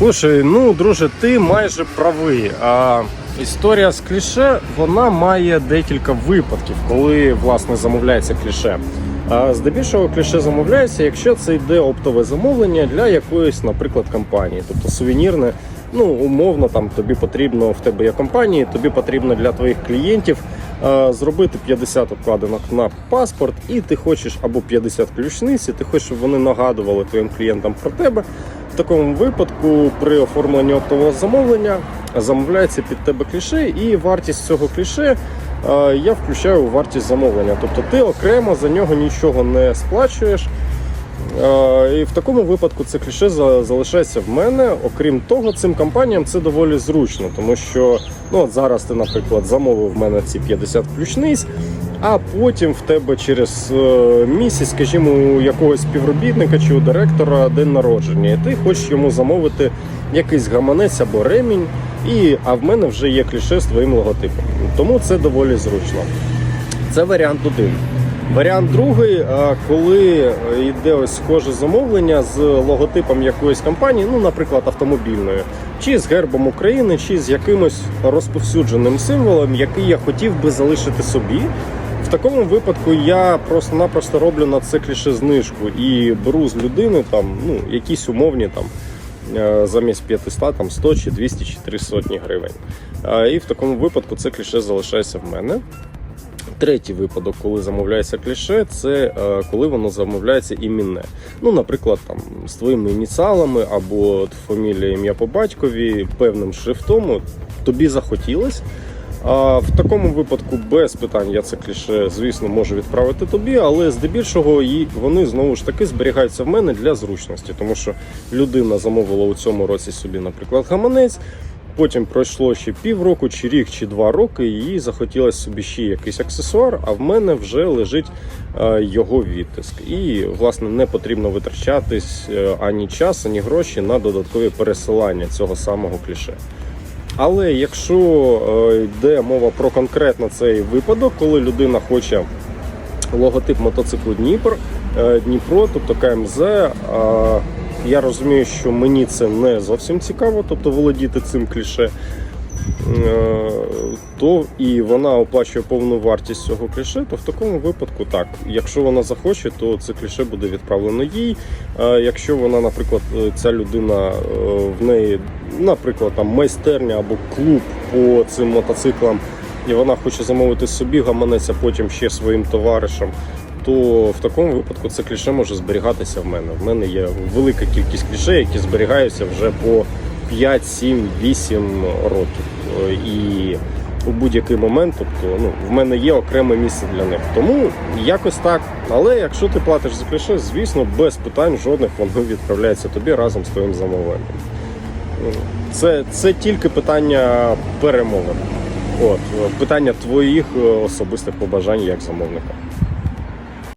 Слушай, ну друже, ти майже правий. А історія з кліше вона має декілька випадків, коли власне замовляється кліше. А здебільшого кліше замовляється, якщо це йде оптове замовлення для якоїсь, наприклад, компанії, тобто сувенірне. Ну, умовно, там тобі потрібно в тебе є компанії, тобі потрібно для твоїх клієнтів е, зробити 50 обкладинок на паспорт, і ти хочеш або 50 ключниць, і ти хочеш, щоб вони нагадували твоїм клієнтам про тебе. В такому випадку при оформленні оптового замовлення замовляється під тебе кліше, і вартість цього кліше е, я включаю у вартість замовлення. Тобто ти окремо за нього нічого не сплачуєш. Е, І в такому випадку це кліше залишається в мене. Окрім того, цим компаніям це доволі зручно, тому що ну от зараз ти, наприклад, замовив в мене ці 50 ключниць, а потім в тебе через е, місяць, скажімо, у якогось співробітника чи у директора день народження, і ти хочеш йому замовити якийсь гаманець або ремінь, і, а в мене вже є кліше з твоїм логотипом. Тому це доволі зручно. Це варіант один. Варіант другий, коли е, йде ось схоже замовлення з логотипом якоїсь компанії, ну, наприклад, автомобільної, чи з гербом України, чи з якимось розповсюдженим символом, який я хотів би залишити собі. В такому випадку я просто-напросто роблю на це кліше знижку і беру з людини там, ну, якісь умовні там. е, Замість 500, там 100 чи 200 чи 3 сотні гривень. І в такому випадку це кліше залишається в мене. Третій випадок, коли замовляється кліше, це е, коли воно замовляється іменне. Ну, наприклад, там з твоїми ініціалами або фамілія, ім'я по батькові, певним шрифтом. Тобі захотілось. А в такому випадку без питань я це кліше, звісно, можу відправити тобі, але здебільшого вони знову ж таки зберігаються в мене для зручності, тому що людина замовила у цьому році собі, наприклад, гаманець. Потім пройшло ще півроку, чи рік, чи два роки, і їй захотілося собі ще якийсь аксесуар, а в мене вже лежить е, його відтиск. І, власне, не потрібно витрачатись е, ані час, ані гроші на додаткові пересилання цього самого кліше. Але якщо е, йде мова про конкретно цей випадок, коли людина хоче логотип мотоциклу Дніпр, е, Дніпро, тобто КМЗ. Я розумію, що мені це не зовсім цікаво, тобто володіти цим кліше. Е, То і вона оплачує повну вартість цього кліше, то в такому випадку так. Якщо вона захоче, то це кліше буде відправлено їй. Якщо вона, наприклад, е, ця людина е, в неї, наприклад, там майстерня або клуб по цим мотоциклам, і вона хоче замовити собі гаманець, а потім ще своїм товаришам, то в такому випадку це кліше може зберігатися в мене. В мене є велика кількість кліше, які зберігаються вже по 5, 7, 8 років. І у будь-який момент, тобто, ну, в мене є окреме місце для них. Тому якось так. Але якщо ти платиш за кліше, звісно, без питань жодних воно відправляється тобі разом з твоїм замовленням. Це, це тільки питання перемовин. От, питання твоїх е, особистих побажань як замовника.